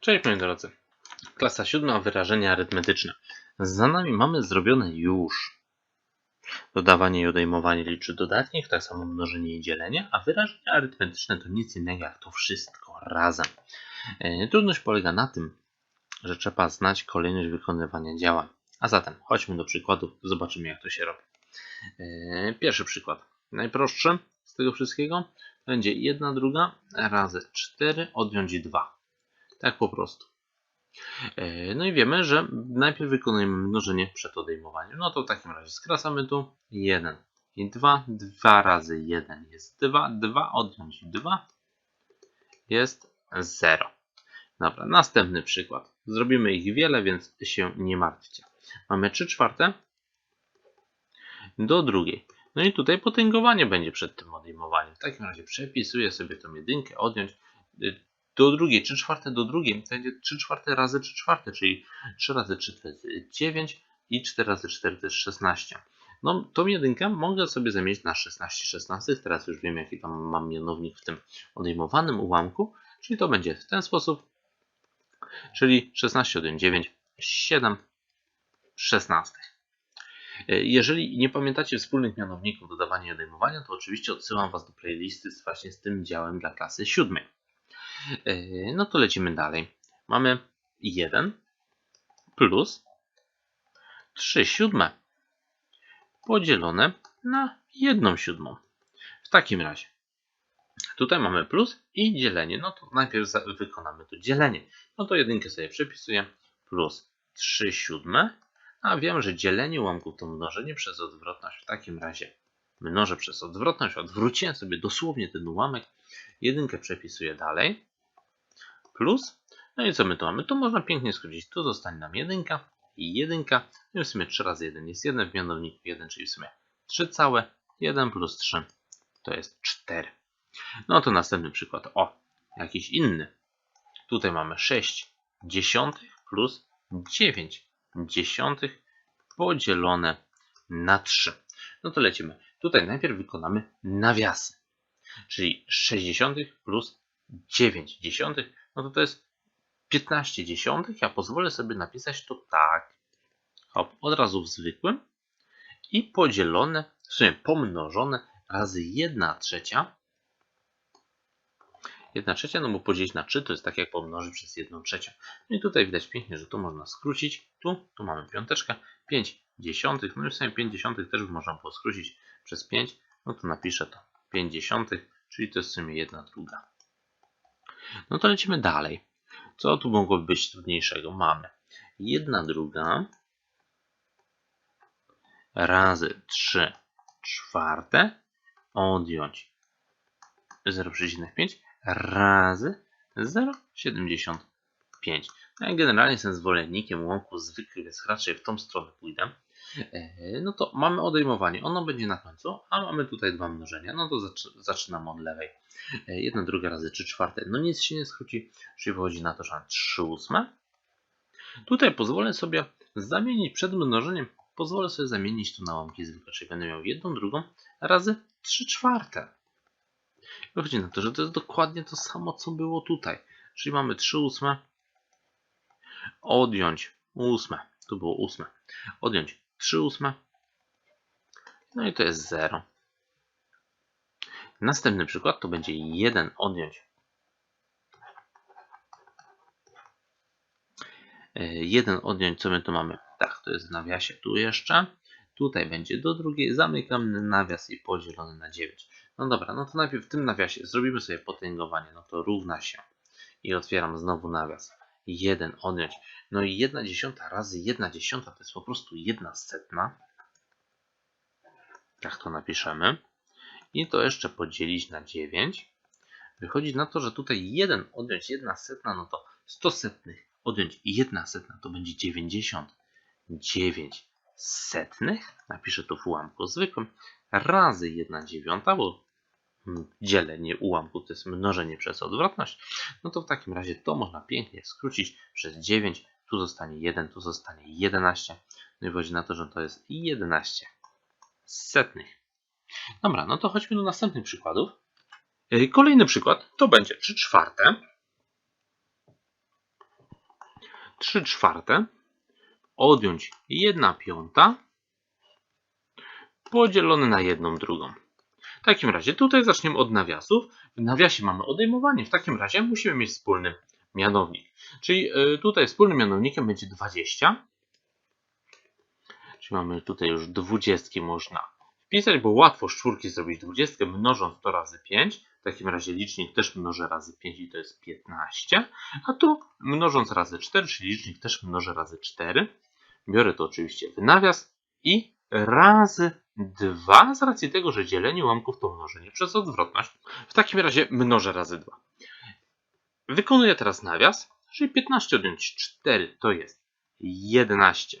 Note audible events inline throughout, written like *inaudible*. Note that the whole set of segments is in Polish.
Cześć moi drodzy. Klasa siódma, wyrażenia arytmetyczne. Za nami mamy zrobione już dodawanie i odejmowanie liczb dodatnich, tak samo mnożenie i dzielenie, a wyrażenia arytmetyczne to nic innego jak to wszystko razem. E, Trudność polega na tym, że trzeba znać kolejność wykonywania działań. A zatem chodźmy do przykładów, zobaczymy jak to się robi. E, Pierwszy przykład, najprostszy z tego wszystkiego, będzie 1 druga razy 4 odjąć 2. Tak po prostu. E, No i wiemy, że najpierw wykonujemy mnożenie przed odejmowaniem. No to w takim razie skracamy tu 1 i 2. 2 razy 1 jest 2. 2 odjąć 2 jest 0. Dobra, następny przykład. Zrobimy ich wiele, więc się nie martwcie. Mamy 3 czwarte do drugiej. No i tutaj potęgowanie będzie przed tym odejmowaniem. W takim razie przepisuję sobie tą jedynkę, odjąć y, do drugiej, 3 czwarte do drugiej, to będzie 3 czwarte razy 3 czwarte, czyli 3 razy 3 to jest 9 i 4 razy 4 to jest 16. No, tą jedynkę mogę sobie zamienić na 16 16. Teraz już wiem, jaki tam mam mianownik w tym odejmowanym ułamku, czyli to będzie w ten sposób, czyli 16 odjąć 9, 7 16. E, Jeżeli nie pamiętacie wspólnych mianowników dodawania i odejmowania, to oczywiście odsyłam Was do playlisty właśnie z tym działem dla klasy siódmej. E, No to lecimy dalej. Mamy 1 plus 3 siódme podzielone na 1 siódmą. W takim razie tutaj mamy plus i dzielenie. No to najpierw wykonamy to dzielenie. No to jedynkę sobie przepisuję plus 3 siódme. A wiem, że dzielenie ułamków to mnożenie przez odwrotność. W takim razie mnożę przez odwrotność. Odwróciłem sobie dosłownie ten ułamek. Jedynkę przepisuję dalej plus. No i co my tu mamy? Tu można pięknie skrócić. Tu zostanie nam jedynka i jedynka. No i w sumie 3 razy 1 jest 1 w mianowniku 1, czyli w sumie 3 całe. 1 plus 3 to jest 4. No to następny przykład. O, jakiś inny. Tutaj mamy 6 dziesiątych plus 9 dziesiątych podzielone na 3. No to lecimy. Tutaj najpierw wykonamy nawiasy. Czyli 60 plus 9 dziesiątych no to to jest 15 dziesiątych. Ja pozwolę sobie napisać to tak. Hop, od razu w zwykłym. I podzielone, w sumie pomnożone razy 1 trzecia. 1 trzecia, no bo podzielić na 3 to jest tak jak pomnożyć przez 1 trzecią. No i tutaj widać pięknie, że tu można skrócić. Tu, tu mamy piąteczkę. 5 dziesiątych, no i w sumie 5 dziesiątych też można było skrócić przez 5. No to napiszę to 5 dziesiątych, czyli to jest w sumie 1 druga. No to lecimy dalej. Co tu mogłoby być trudniejszego? Mamy 1 druga razy 3 czwarte odjąć 0,5 razy 0,75. No ja generalnie jestem zwolennikiem łąków zwykłych, więc raczej w tą stronę pójdę. E, No to mamy odejmowanie, ono będzie na końcu, a mamy tutaj dwa mnożenia. No to zacz- zaczynamy od lewej. 1 druga razy 3 czwarte, no nic się nie skróci, czyli wychodzi na to, że mam 3 ósme. Tutaj pozwolę sobie zamienić przed mnożeniem, pozwolę sobie zamienić to na łamki zwykłe, czyli będę miał 1 drugą razy 3 czwarte. Wychodzi na to, że to jest dokładnie to samo, co było tutaj. Czyli mamy 3 ósme, odjąć ósme, tu było ósme, odjąć 3 ósme, no i to jest 0. Następny przykład to będzie 1 odjąć 1 odjąć, co my tu mamy? Tak, to jest w nawiasie tu jeszcze. Tutaj będzie do drugiej, zamykamy nawias i podzielony na 9. No dobra, no to najpierw w tym nawiasie zrobimy sobie potęgowanie, no to równa się. I otwieram znowu nawias. 1 odjąć. No i 1 dziesiąta razy 1 dziesiąta to jest po prostu 1 setna. Tak to napiszemy. I to jeszcze podzielić na 9. Wychodzi na to, że tutaj 1 odjąć 1 setna, no to 100 setnych odjąć 1 setna to będzie 99 setnych. Napiszę to w ułamku zwykłym. Razy 1 dziewiąta, bo dzielenie ułamku to jest mnożenie przez odwrotność. No to w takim razie to można pięknie skrócić przez 9. Tu zostanie 1, tu zostanie 11. No i wychodzi na to, że to jest 11 setnych. Dobra, no to chodźmy do następnych przykładów. Yy, Kolejny przykład to będzie 3 czwarte 3 czwarte, odjąć 1 piąta, podzielone na 1 drugą. W takim razie tutaj zaczniemy od nawiasów. W nawiasie mamy odejmowanie. W takim razie musimy mieć wspólny mianownik. Czyli y, tutaj wspólnym mianownikiem będzie 20. Czyli mamy tutaj już 20 można wpisać, bo łatwo z czwórki zrobić 20 mnożąc to razy 5. W takim razie licznik też mnożę razy 5 i to jest 15. A tu mnożąc razy 4, czyli licznik też mnożę razy 4. Biorę to oczywiście w nawias i razy 2 z racji tego, że dzielenie ułamków to mnożenie przez odwrotność. W takim razie mnożę razy 2. Wykonuję teraz nawias, czyli 15 odjąć 4 to jest 11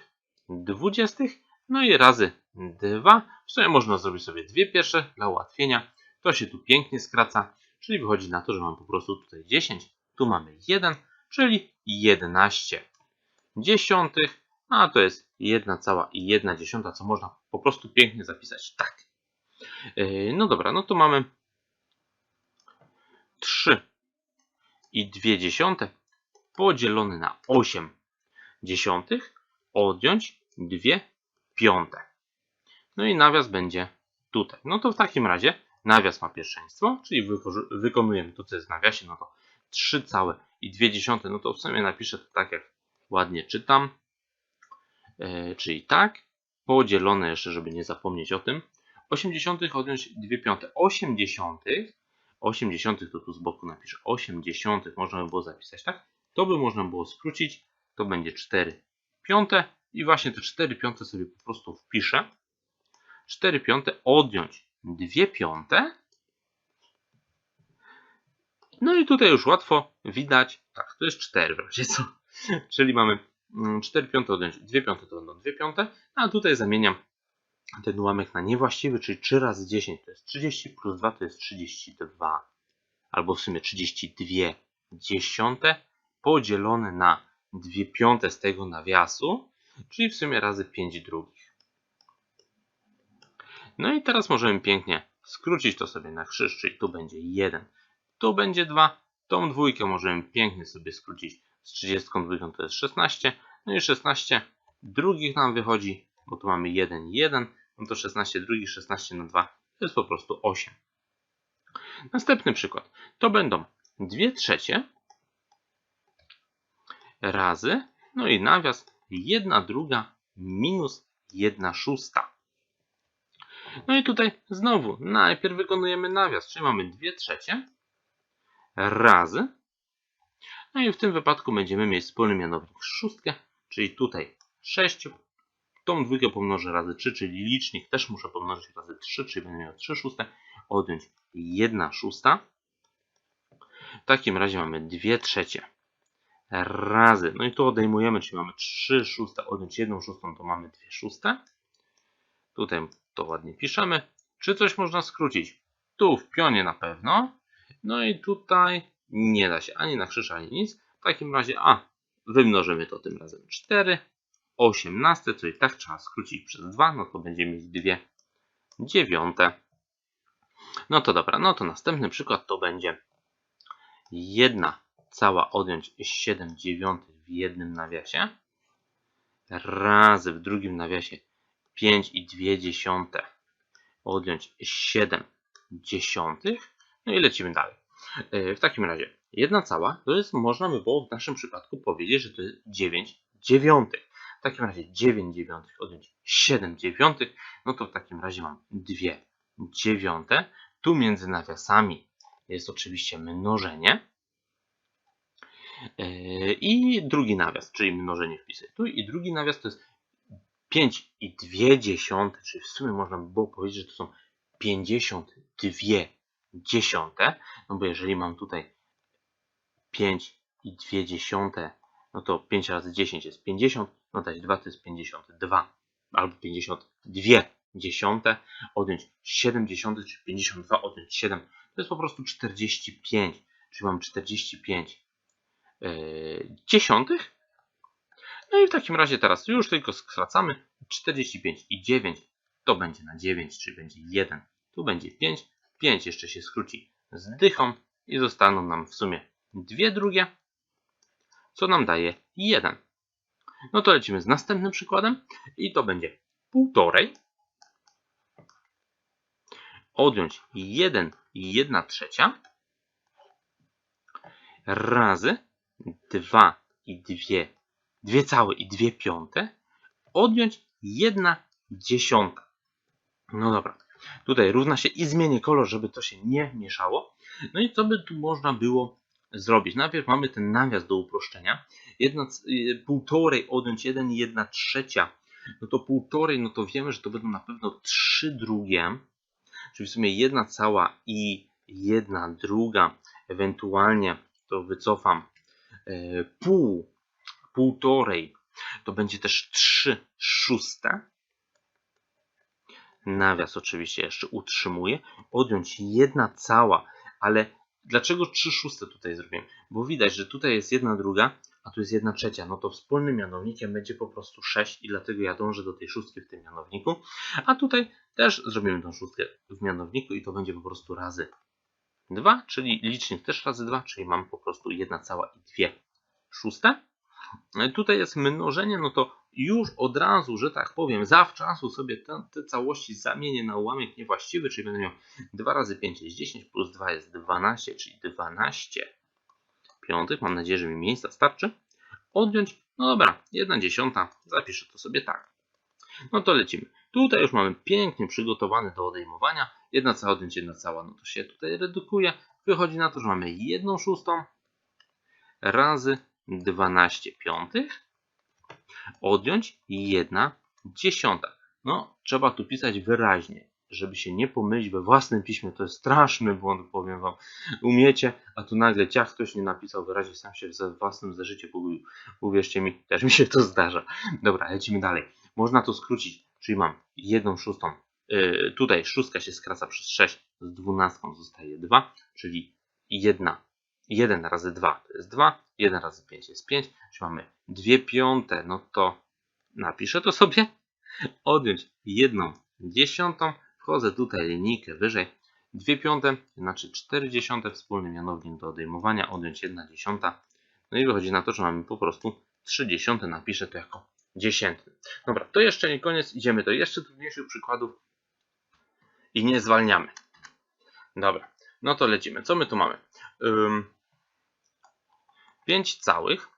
dwudziestych, no i razy 2. W sumie można zrobić sobie dwie pierwsze dla ułatwienia. To się tu pięknie skraca, czyli wychodzi na to, że mam po prostu tutaj 10, tu mamy 1, czyli 11 dziesiątych, a to jest 1 cała i 1 dziesiąta, co można po prostu pięknie zapisać tak. Yy, No dobra, no to mamy 3 i 2 dziesiąte podzielone na 8 dziesiątych odjąć 2 piąte. No i nawias będzie tutaj. No to w takim razie nawias ma pierwszeństwo, czyli wyko- wykonujemy to, co jest w nawiasie, no to 3 całe i 2 dziesiąte, no to w sumie napiszę to tak, jak ładnie czytam. E, czyli tak, podzielone jeszcze, żeby nie zapomnieć o tym. 80 odjąć 2 piąte. 80, 80 to tu z boku napiszę 80, można by było zapisać tak. To by można było skrócić, to będzie 4 piąte i właśnie te 4 piąte sobie po prostu wpiszę. 4 piąte odjąć 2 piąte. No i tutaj już łatwo widać, tak, to jest 4 w razie co. *laughs* Czyli mamy 4 piąte odjąć 2 piąte to będą 2 piąte, a tutaj zamieniam ten ułamek na niewłaściwy, czyli 3 razy 10 to jest 30 plus 2 to jest 32. Albo w sumie 32 dziesiąte podzielone na 2 piąte z tego nawiasu, czyli w sumie razy 5 drugich. No i teraz możemy pięknie skrócić to sobie na krzyż, czyli tu będzie 1, tu będzie 2. Tą dwójkę możemy pięknie sobie skrócić z 32 to jest 16. No i 16 drugich nam wychodzi, bo tu mamy 1 i 1. No to 16 drugich, 16 na 2 to jest po prostu 8. Następny przykład. To będą 2 trzecie razy, no i nawias 1 druga minus 1 szósta. No i tutaj znowu najpierw wykonujemy nawias, czyli mamy 2 trzecie razy. No i w tym wypadku będziemy mieć wspólny mianownik szóstkę, czyli tutaj 6. Tą dwójkę pomnożę razy 3, czyli licznik też muszę pomnożyć razy 3, czyli będę miał 3 szóste, odjąć 1 szósta. W takim razie mamy 2 trzecie razy, no i tu odejmujemy, czyli mamy 3 szóste, odjąć 1 szóstą, to mamy 2 szóste. Tutaj to ładnie piszemy. Czy coś można skrócić? Tu w pionie na pewno. No i tutaj nie da się ani na krzyż, ani nic. W takim razie, a, wymnożymy to tym razem 4. 18, co i tak trzeba skrócić przez 2, no to będziemy mieć 2 dziewiąte. No to dobra, no to następny przykład to będzie 1 cała odjąć 7 dziewiątych w jednym nawiasie razy w drugim nawiasie 5 i 2 dziesiąte odjąć 7 dziesiątych. No i lecimy dalej. Yy, W takim razie 1 cała to jest, można by było w naszym przypadku powiedzieć, że to jest 9 dziewiątych. W takim razie 9 dziewiątych odjąć 7 dziewiątych, no to w takim razie mam 2 dziewiąte. Tu między nawiasami jest oczywiście mnożenie. Yy, I drugi nawias, czyli mnożenie wpisuję tu. I drugi nawias to jest 5 i 2 dziesiąte, czyli w sumie można by było powiedzieć, że to są 52 dziesiąte. No bo jeżeli mam tutaj 5 i 2 dziesiąte, no to 5 razy 10 jest 50, no dać 2 to jest 52, albo 52 dziesiąte, odjąć 7 dziesiątych, czyli 52 odjąć 7, to jest po prostu 45, czyli mam 45 yy, dziesiątych. No i w takim razie teraz już tylko skracamy 45 i 9 to będzie na 9, czyli będzie 1, tu będzie 5, 5 jeszcze się skróci. Z dychą i zostaną nam w sumie dwie drugie, co nam daje 1. No to lecimy z następnym przykładem i to będzie półtorej. Odjąć 1 i 1 trzecia. Razy 2 i 2, 2 całe i 2 piąte. Odjąć 1 dziesiąta. No dobra, tutaj równa się i zmienię kolor, żeby to się nie mieszało. No i co by tu można było zrobić? Najpierw mamy ten nawias do uproszczenia. Jedna, y, półtorej odjąć 1 i 1 trzecia. No to półtorej, no to wiemy, że to będą na pewno 3 drugie. Czyli w sumie jedna cała i jedna druga. Ewentualnie to wycofam e, pół, półtorej. To będzie też 3 szóste. Nawias oczywiście jeszcze utrzymuję. Odjąć jedna cała, ale dlaczego 3 szóste tutaj zrobiłem? Bo widać, że tutaj jest jedna druga, a tu jest jedna trzecia. No to wspólnym mianownikiem będzie po prostu 6 i dlatego ja dążę do tej szóstki w tym mianowniku. A tutaj też zrobimy tą szóstkę w mianowniku i to będzie po prostu razy 2, czyli licznik też razy 2, czyli mam po prostu jedna cała i 2 szóste. Tutaj jest mnożenie, no to już od razu, że tak powiem, zawczasu sobie te, te całości zamienię na ułamek niewłaściwy, czyli będę miał 2 razy 5 jest 10, plus 2 jest 12, czyli 12 piątych. Mam nadzieję, że mi miejsca starczy. Odjąć, no dobra, 1 dziesiąta, zapiszę to sobie tak. No to lecimy. Tutaj już mamy pięknie przygotowany do odejmowania. Jedna cała odjąć, jedna cała, no to się tutaj redukuje. Wychodzi na to, że mamy 1 szóstą razy 12 piątych odjąć 1 dziesiąta. No, trzeba tu pisać wyraźnie, żeby się nie pomylić we własnym piśmie. To jest straszny błąd, powiem wam. Umiecie, a tu nagle ciach ktoś nie napisał wyraźnie, sam się we własnym zeszycie pogubił. Uwierzcie mi, *laughs* też mi się to zdarza. Dobra, lecimy dalej. Można to skrócić, czyli mam 1 szóstą. Yy, tutaj szóstka się skraca przez 6, z dwunastką zostaje 2, czyli 1 1 razy 2 to jest 2, 1 razy 5 jest 5, czyli mamy 2 piąte, no to napiszę to sobie, odjąć 1 dziesiątą, wchodzę tutaj linijkę wyżej, 2 piąte, znaczy 4 dziesiąte, wspólny mianownik do odejmowania, odjąć 1 dziesiąta, no i wychodzi na to, że mamy po prostu 3 dziesiąte, napiszę to jako dziesiętny. Dobra, to jeszcze nie koniec, idziemy do jeszcze trudniejszych przykładów i nie zwalniamy. Dobra, no to lecimy. Co my tu mamy? Um, 5 całych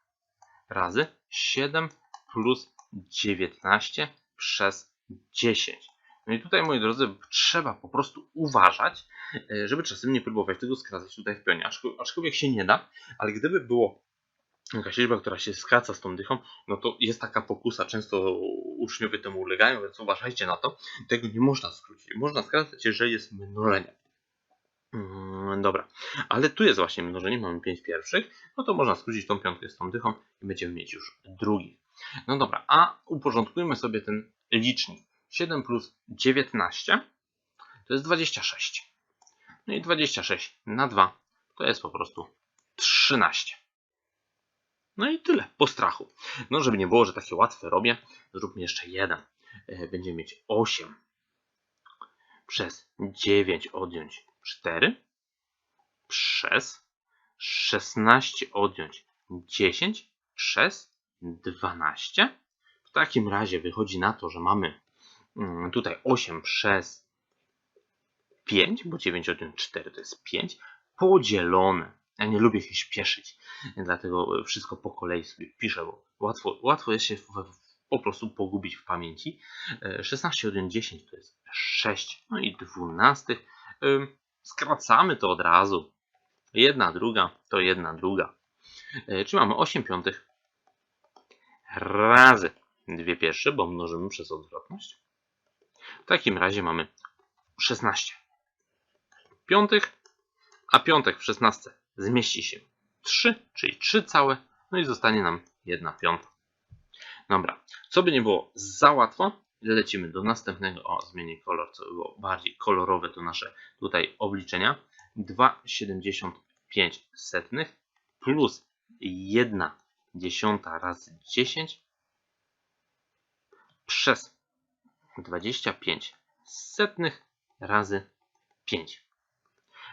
razy 7 plus 19 przez 10. No i tutaj, moi drodzy, trzeba po prostu uważać, e, żeby czasem nie próbować tego skracać tutaj w pionie. Aczkolwiek się nie da, ale gdyby było jakaś liczba, która się skraca z tą dychą, no to jest taka pokusa. Często uczniowie temu ulegają, więc uważajcie na to. Tego nie można skrócić. Można skracać, jeżeli jest mnożenie. Mm, dobra, ale tu jest właśnie mnożenie, mamy 5 pierwszych, no to można skrócić tą piątkę z tą dychą i będziemy mieć już drugi. No dobra, a uporządkujmy sobie ten licznik. 7 plus 19 to jest 26. No i 26 na 2 to jest po prostu 13. No i tyle, po strachu. No żeby nie było, że takie łatwe robię, zróbmy jeszcze jeden. E, będziemy mieć 8 przez 9 odjąć 4 przez 16 odjąć 10 przez 12. W takim razie wychodzi na to, że mamy mm, tutaj 8 przez 5, bo 9 odjąć 4 to jest 5, podzielone. Ja nie lubię się śpieszyć, dlatego wszystko po kolei sobie piszę, bo łatwo, łatwo jest się po prostu pogubić w pamięci. 16 odjąć 10 to jest 6, no i 12. Skracamy to od razu. Jedna druga to jedna druga. E, Czyli mamy 8 piątych razy dwie pierwsze, bo mnożymy przez odwrotność. W takim razie mamy 16 piątych, a piątek w 16 zmieści się 3, czyli 3 całe, no i zostanie nam 1 piąta. Dobra, co by nie było za łatwo, lecimy do następnego. O, zmienię kolor, co było bardziej kolorowe to nasze tutaj obliczenia. 2,75 setnych plus 1 dziesiąta razy 10 przez 25 setnych razy 5.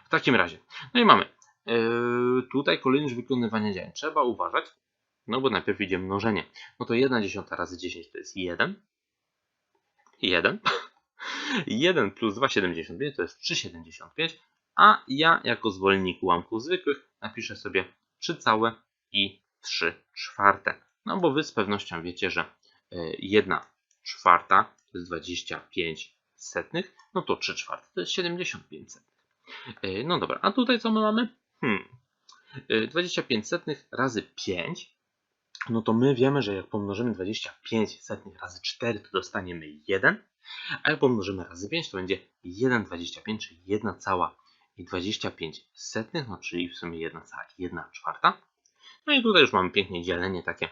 W takim razie, no i mamy yy, tutaj kolejność wykonywania działań. Trzeba uważać, No bo najpierw idzie mnożenie. No to 1 dziesiąta razy 10 to jest 1. 1. 1 *laughs* plus 2,75 to jest 3,75. A ja jako zwolennik ułamków zwykłych napiszę sobie 3 całe i 3 czwarte. No bo wy z pewnością wiecie, że 1 czwarta to jest 25 setnych, no to 3 czwarte to jest 75 setnych. E, No dobra, a tutaj co my mamy? Hmm. e, 25 setnych razy 5, no to my wiemy, że jak pomnożymy 25 setnych razy 4, to dostaniemy 1, a jak pomnożymy razy 5, to będzie 1,25, czyli 1 cała i 25 setnych, no czyli w sumie 1 cała i 1 czwarta. No i tutaj już mamy pięknie dzielenie takie.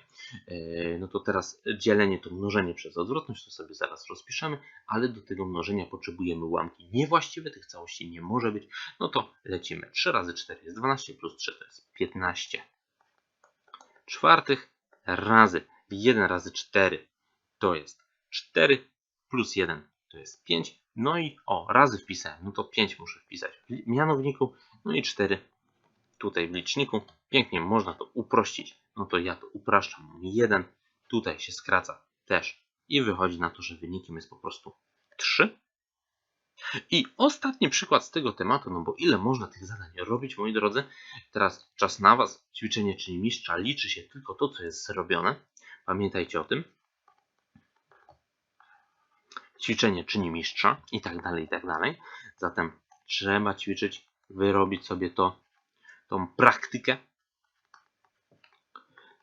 Yy, No to teraz dzielenie to mnożenie przez odwrotność, to sobie zaraz rozpiszemy, ale do tego mnożenia potrzebujemy ułamki niewłaściwe, tych całości nie może być. No to lecimy. 3 razy 4 jest 12, plus 3 to jest 15 czwartych razy 1 razy 4 to jest 4 plus 1 to jest 5. No i o, razy wpisałem, no to 5 muszę wpisać w mianowniku, no i 4 tutaj w liczniku. Pięknie można to uprościć. No to ja to upraszczam. Mam 1, tutaj się skraca też i wychodzi na to, że wynikiem jest po prostu 3. I ostatni przykład z tego tematu, no bo ile można tych zadań robić, moi drodzy. Teraz czas na Was. Ćwiczenie czyni mistrza. Liczy się tylko to, co jest zrobione. Pamiętajcie o tym. Ćwiczenie czyni mistrza i tak dalej, i tak dalej. Zatem trzeba ćwiczyć, wyrobić sobie to, tą praktykę,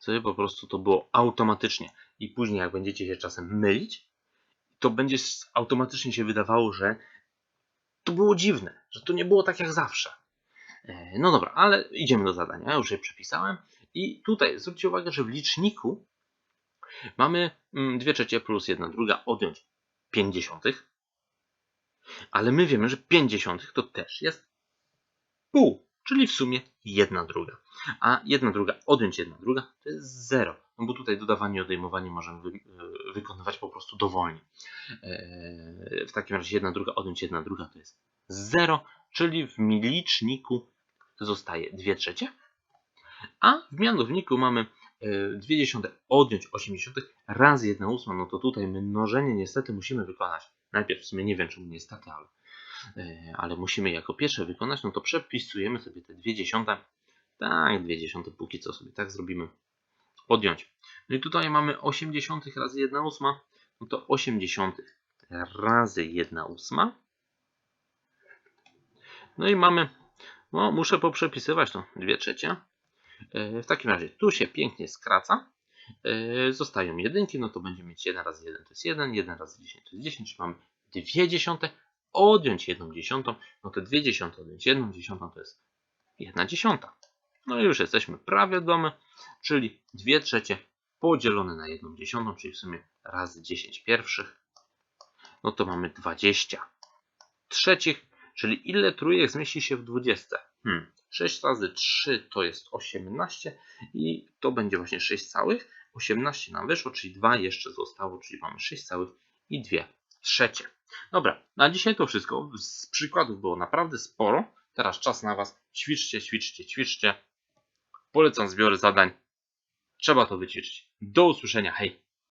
żeby po prostu to było automatycznie. I później, jak będziecie się czasem mylić, to będzie automatycznie się wydawało, że to było dziwne, że to nie było tak jak zawsze. E, No dobra, ale idziemy do zadania. Ja już je przepisałem. I tutaj zwróćcie uwagę, że w liczniku mamy 2 trzecie plus 1 druga odjąć 50. Ale my wiemy, że 50 to też jest pół, czyli w sumie 1 druga. A 1 druga odjąć 1 druga to jest 0. No bo tutaj dodawanie i odejmowanie możemy wy, e, wykonywać po prostu dowolnie. E, W takim razie 1 druga odjąć 1 druga to jest 0, czyli w liczniku zostaje 2 trzecie, a w mianowniku mamy 2 dziesiąte odjąć 80 razy 1 ósma, no to tutaj mnożenie niestety musimy wykonać. Najpierw w sumie nie wiem czemu niestety, ale, e, ale musimy jako pierwsze wykonać, no to przepisujemy sobie te 2 dziesiąte, tak 2 dziesiąte póki co sobie tak zrobimy, odjąć. No i tutaj mamy 80 razy 1 ósma, no to 80 razy 1 ósma. No i mamy, no muszę poprzepisywać to 2 trzecie. E, W takim razie tu się pięknie skraca. E, Zostają jedynki, no to będziemy mieć 1 razy 1 to jest 1, 1 razy 10 to jest 10, czyli mamy 2 dziesiąte, odjąć 1 dziesiątą, no to 2 dziesiąte odjąć 1 dziesiątą to jest 1 dziesiąta. No i już jesteśmy prawie w domu, czyli 2 trzecie podzielone na 1 dziesiątą, czyli w sumie razy 10 pierwszych, no to mamy 20 trzecich, czyli ile trójek zmieści się w 20? Hmm. 6 razy 3 to jest 18 i to będzie właśnie 6 całych. 18 nam wyszło, czyli 2 jeszcze zostało, czyli mamy 6 całych i 2 trzecie. Dobra, na dzisiaj to wszystko. Z przykładów było naprawdę sporo. Teraz czas na Was. Ćwiczcie, ćwiczcie, ćwiczcie. Polecam zbiory zadań. Trzeba to wyćwiczyć. Do usłyszenia. Hej!